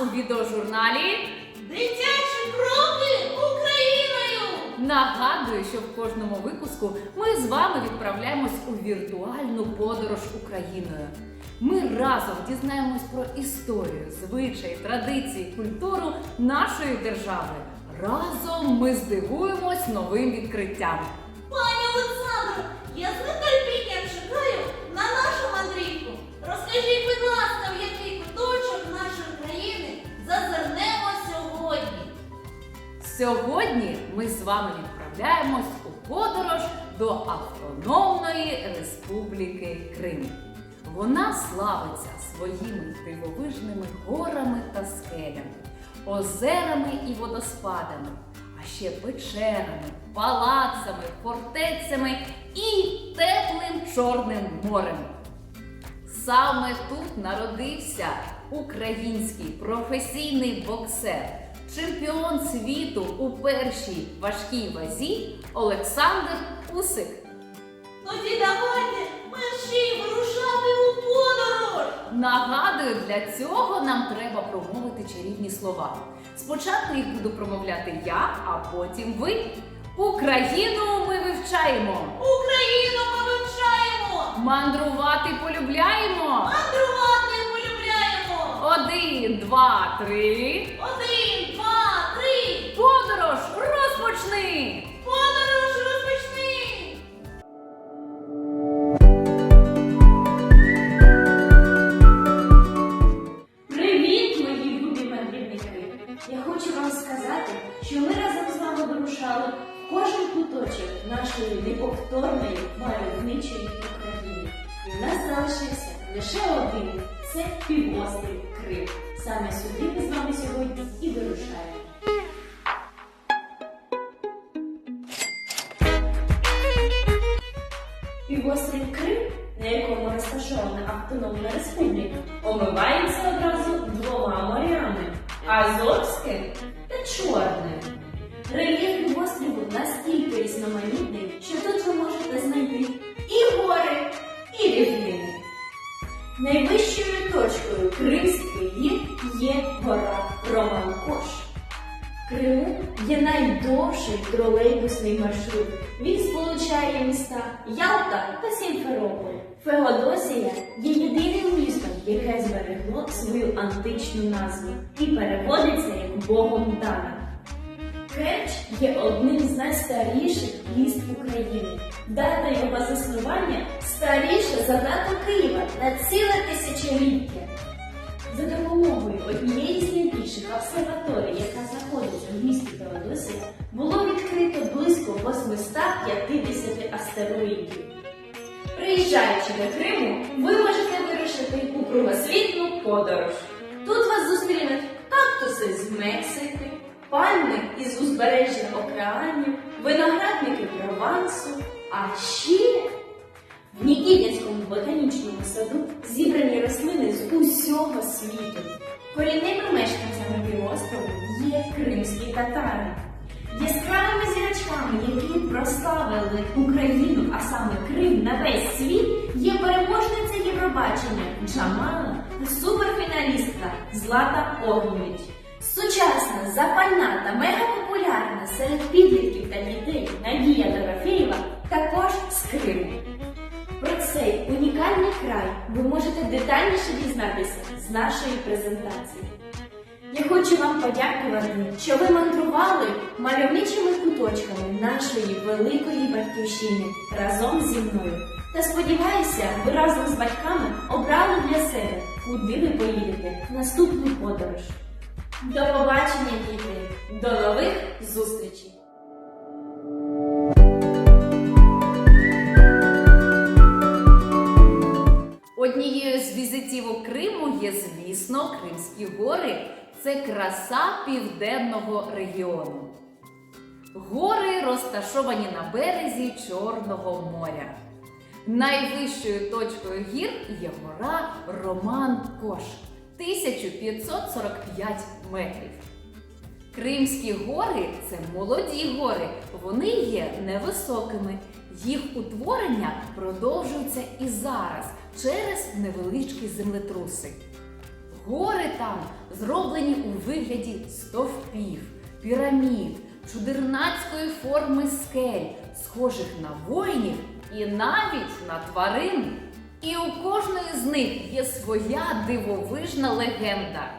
у відеожурналі. Дитячі кроки Україною! Нагадую, що в кожному випуску ми з вами відправляємось у віртуальну подорож Україною. Ми разом дізнаємось про історію, звичаї, традиції, культуру нашої держави. Разом ми здивуємось новим відкриттям. Пані Олександро, я з нетерпінням чекаю на нашу мандрівку. Розкажіть, Сьогодні ми з вами відправляємось у подорож до Автономної Республіки Крим. Вона славиться своїми дивовижними горами та скелями, озерами і водоспадами, а ще печерами, палацами, фортецями і теплим Чорним морем. Саме тут народився український професійний боксер, чемпіон світу у першій важкій вазі Олександр Усик. Тоді давайте мерщій вирушати у подорож! Нагадую, для цього нам треба промовити чарівні слова. Спочатку їх буду промовляти я, а потім ви. Україну ми вивчаємо, Україну ми вивчаємо! мандрувати полюбляємо. Мандрувати полюбляємо! Один, два, три. Один, Півострів Крим, на якому розташована Автономна Республіка, омивається одразу двома морями Азовське та Чорне. Рельєф півострову настільки різноманітний, що тут ви можете знайти і гори, і рівнини. Найвищою точкою Кримських гір є гора Романкош. Криму є найдовший тролейбусний маршрут. Він сполучає міста Ялта та Сімферополь. Феодосія є єдиним містом, яке зберегло свою античну назву і переводиться як Богом дана. Керч є одним з найстаріших міст України. Дата його заснування старіша за дату Києва на ціле тисячоліття. За допомогою однієї з найбільших обсерваторій, яка знаходиться в місті Феодосія, було відкрито близько 850 астероїдів. Приїжджаючи до Криму, ви можете вирушити у кругосвітну подорож. Тут вас зустрінуть кактуси з Мексики, пальми із узбережжя океанів, виноградники Провансу, а ще в Нікітянському ботанічному саду зібрані рослини з усього світу. Корінними мешканцями півострову є кримські татари. Яскравими зірочками, які прославили Україну, а саме Крим на весь світ, є переможниця Євробачення Джамала та суперфіналістка Злата Огнєвіч. Сучасна, запальна та мегапопулярна серед підлітків та дітей Надія Дорофєєва також з Криму. Про цей унікальний край ви можете детальніше дізнатися з нашої презентації. Я хочу вам подякувати, що ви мандрували мальовничими куточками нашої великої батьківщини разом зі мною. Та сподіваюся, ви разом з батьками обрали для себе, куди ви поїдете в наступну подорож. До побачення, діти! До нових зустрічей! Звісно, Кримські гори. Це краса південного регіону. Гори розташовані на березі Чорного моря. Найвищою точкою гір є гора Роман Кош 1545 метрів. Кримські гори це молоді гори. Вони є невисокими. Їх утворення продовжується і зараз через невеличкі землетруси. Гори там зроблені у вигляді стовпів, пірамід, чудернацької форми скель, схожих на воїнів і навіть на тварин. І у кожної з них є своя дивовижна легенда.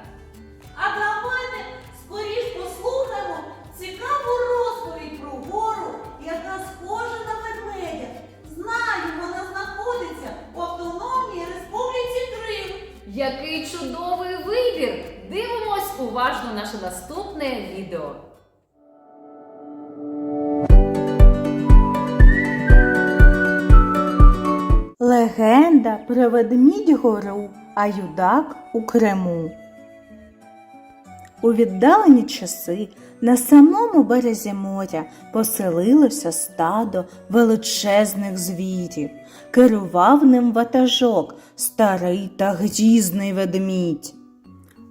А давайте скоріш послухаємо цікаву Який чудовий вибір! Дивимось уважно наше наступне відео. Легенда про ведмідь гору, а юдак у Криму. У віддалені часи на самому березі моря поселилося стадо величезних звірів. Керував ним ватажок, старий та грізний ведмідь.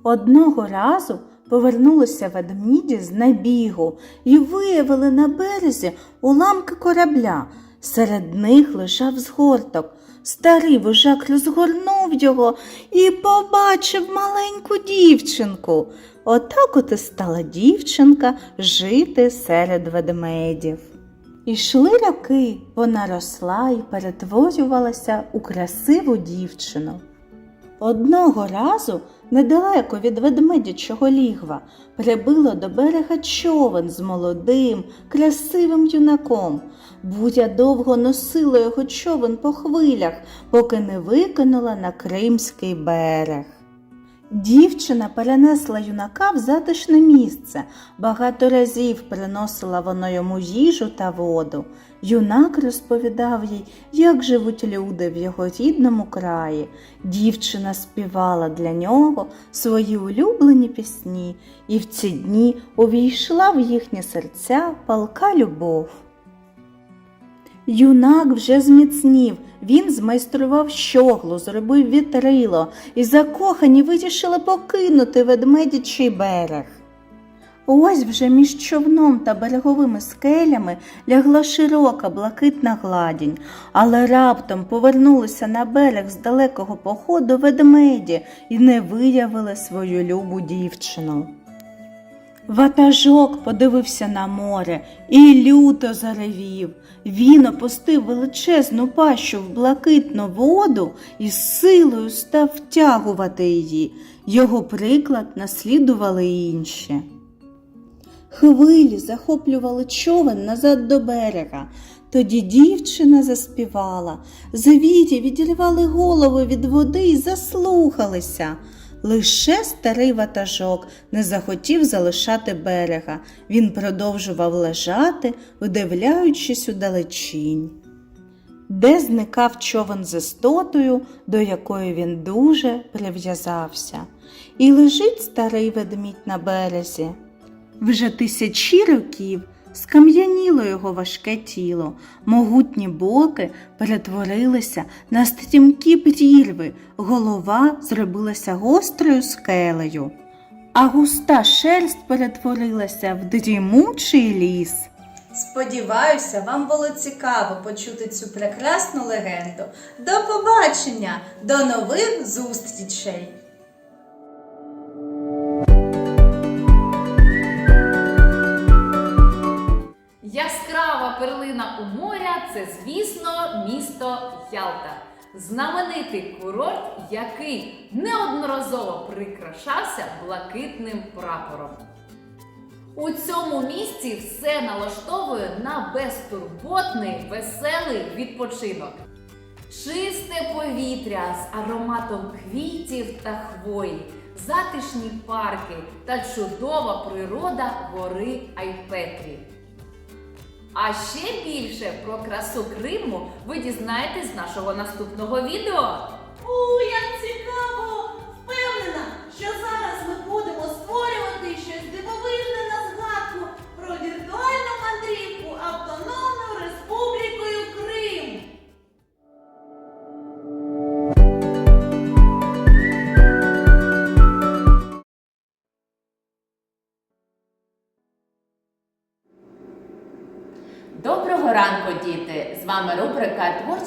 Одного разу повернулися ведміді з набігу і виявили на березі уламки корабля. Серед них лежав згорток. Старий вожак розгорнув його і побачив маленьку дівчинку. Отак от і стала дівчинка жити серед ведмедів. Ішли роки, вона росла і перетворювалася у красиву дівчину. Одного разу, недалеко від ведмедячого лігва, прибило до берега човен з молодим, красивим юнаком. Буря довго носила його човен по хвилях, поки не викинула на Кримський берег. Дівчина перенесла юнака в затишне місце. Багато разів приносила воно йому їжу та воду. Юнак розповідав їй, як живуть люди в його рідному краї. Дівчина співала для нього свої улюблені пісні, і в ці дні увійшла в їхні серця палка любов. Юнак вже зміцнів, він змайстрував щоглу, зробив вітрило, і закохані вирішили покинути ведмедячий берег. Ось вже між човном та береговими скелями лягла широка блакитна гладінь, але раптом повернулися на берег з далекого походу ведмеді і не виявили свою любу дівчину. Ватажок подивився на море і люто заревів. Він опустив величезну пащу в блакитну воду і з силою став втягувати її. Його приклад наслідували інші. Хвилі захоплювали човен назад до берега. Тоді дівчина заспівала. Звірі відірвали голови від води і заслухалися. Лише старий ватажок не захотів залишати берега. Він продовжував лежати, видивляючись у далечінь. Де зникав човен з істотою, до якої він дуже прив'язався. І лежить старий ведмідь на березі. Вже тисячі років скам'яніло його важке тіло, могутні боки перетворилися на стрімкі прірви, голова зробилася гострою скелею, а густа шерсть перетворилася в дрімучий ліс. Сподіваюся, вам було цікаво почути цю прекрасну легенду. До побачення, до нових зустрічей! Це, звісно, місто Ялта. Знаменитий курорт, який неодноразово прикрашався блакитним прапором. У цьому місці все налаштовує на безтурботний, веселий відпочинок. Чисте повітря з ароматом квітів та хвої, затишні парки та чудова природа гори Айпетрі. А ще більше про красу Криму ви дізнаєтесь з нашого наступного відео. У, як цікаво!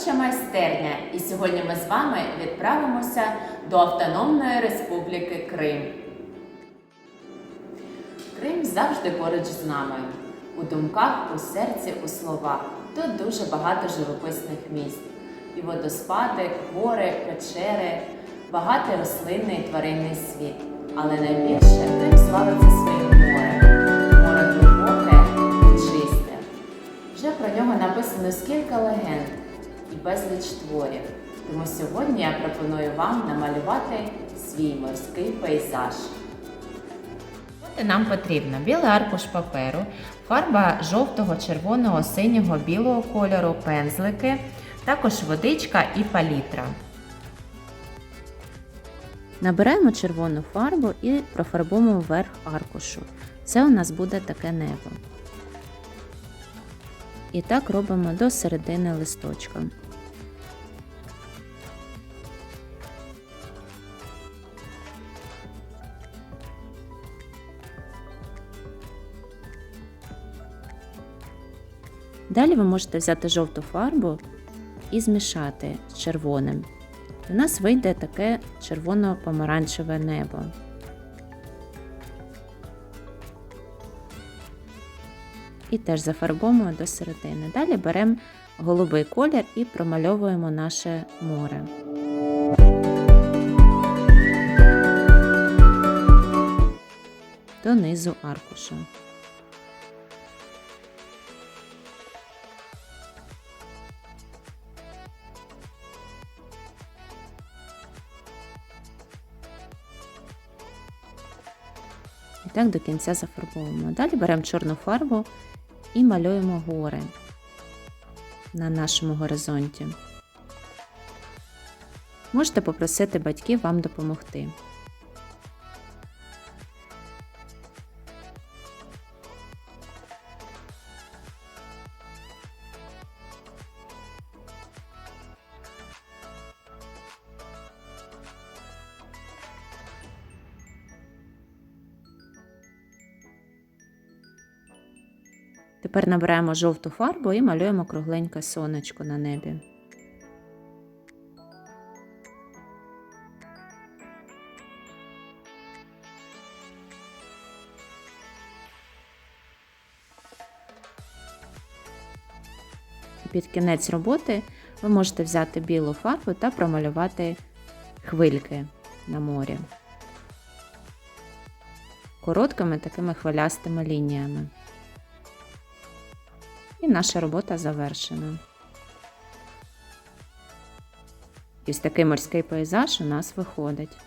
Творча майстерня. І сьогодні ми з вами відправимося до Автономної Республіки Крим. Крим завжди поруч з нами. У думках, у серці, у словах. Тут дуже багато живописних місць. І водоспади, гори, печери, багатий рослинний і тваринний світ. Але найбільше Крим славиться своїм морем. Море глибоке і чисте. Вже про нього написано скільки легенд і безліч творів. Тому сьогодні я пропоную вам намалювати свій морський пейзаж. Нам потрібно білий аркуш паперу, фарба жовтого, червоного, синього, білого кольору, пензлики, також водичка і палітра. Набираємо червону фарбу і профарбуємо верх аркушу. Це у нас буде таке небо. І так робимо до середини листочка. Далі ви можете взяти жовту фарбу і змішати з червоним. У нас вийде таке червоно-помаранчеве небо. І теж зафарбовуємо до середини. Далі беремо голубий колір і промальовуємо наше море. До низу так до кінця зафарбовуємо. Далі беремо чорну фарбу і малюємо гори на нашому горизонті. Можете попросити батьків вам допомогти. Тепер набираємо жовту фарбу і малюємо кругленьке сонечко на небі. Під кінець роботи ви можете взяти білу фарбу та промалювати хвильки на морі короткими такими хвилястими лініями. Наша робота завершена. Ось такий морський пейзаж у нас виходить.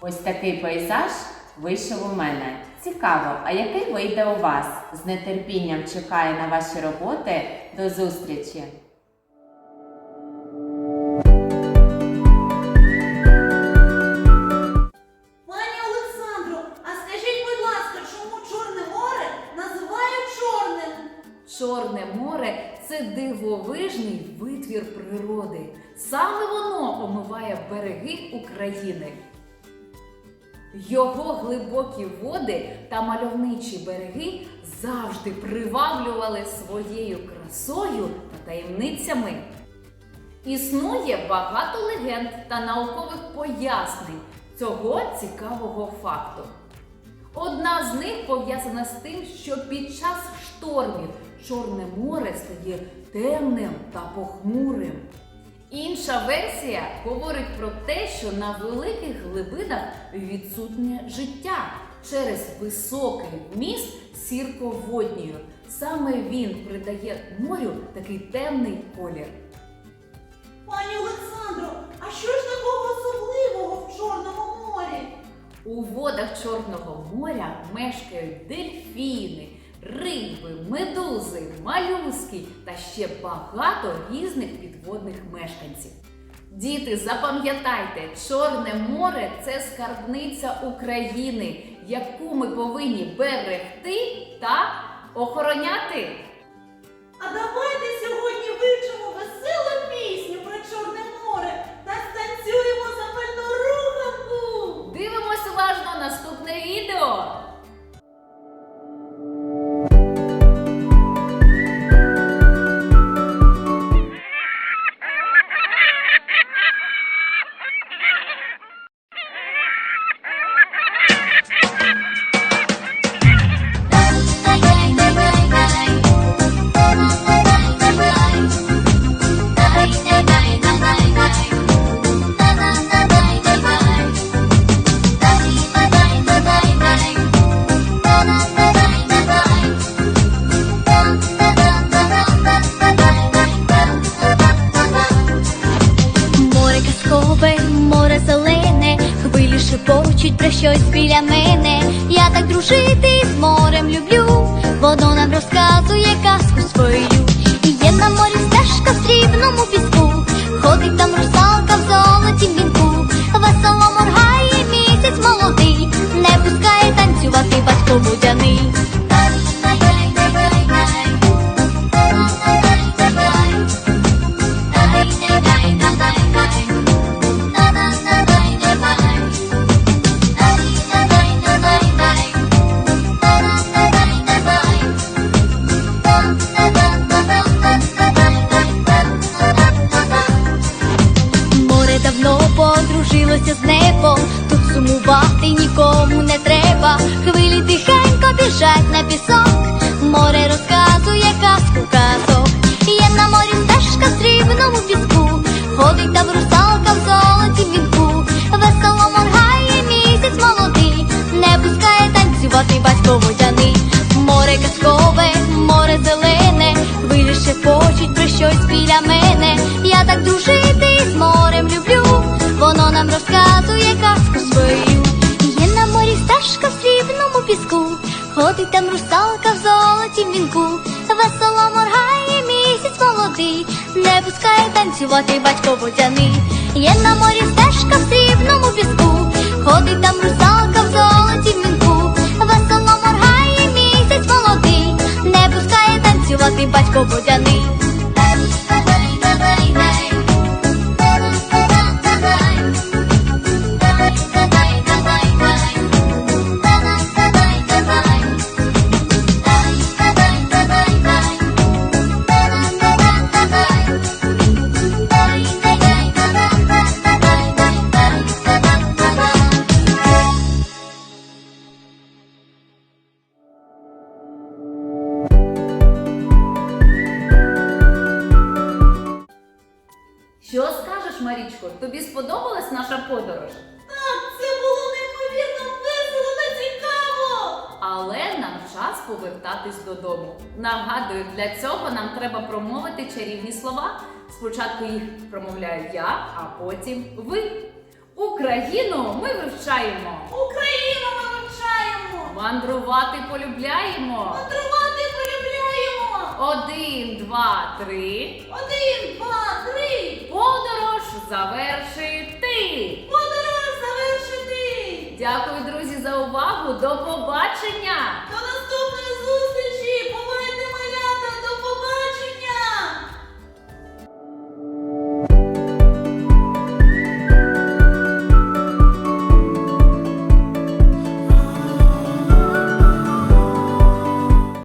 Ось такий пейзаж вийшов у мене. Цікаво, а який вийде у вас? З нетерпінням чекаю на ваші роботи. До зустрічі! Дивовижний витвір природи. Саме воно омиває береги України. Його глибокі води та мальовничі береги завжди приваблювали своєю красою та таємницями. Існує багато легенд та наукових пояснень цього цікавого факту. Одна з них пов'язана з тим, що під час штормів Чорне море стає темним та похмурим. Інша версія говорить про те, що на великих глибинах відсутнє життя через високий вміст сірководнію. Саме він придає морю такий темний колір. Пані Олександро, а що ж такого особливого в Чорному морі? У водах Чорного моря мешкають дельфіни, риби, медузи, малюски та ще багато різних підводних мешканців. Діти, запам'ятайте, Чорне море це скарбниця України, яку ми повинні берегти та охороняти. А давайте сьогодні вивчимо веселу пісню про Чорне море та станцюємо запальну руханку. Дивимось уважно наступне відео. Дружити з морем люблю. Воно нам розказує казку свою. І є на морі стежка в срібному піску. Ходить там русалка в золотім вінку. Весело моргає місяць молодий. Не пускає танцювати батько будяний. Біжать на пісок, море розказує казку казок. Є на морі стежка в срібному піску, ходить там русалка в золоті вінку. Весело моргає місяць молодий, не пускає танцювати батько водяний. Море казкове, ходить там русалка в золотім вінку. Весело моргає місяць молодий, не пускає танцювати батько водяний. Є на морі стежка в срібному піску, ходить там русалка в золотім вінку. Весело моргає місяць молодий, не пускає танцювати батько водяний. Чарівні слова. Спочатку їх промовляю я, а потім ви. Україну ми вивчаємо. Україну ми вивчаємо. Мандрувати полюбляємо. Мандрувати полюбляємо. Один, два, три. Один, два, три. Подорож завершити. Подорож завершити. Дякую, друзі, за увагу. До побачення!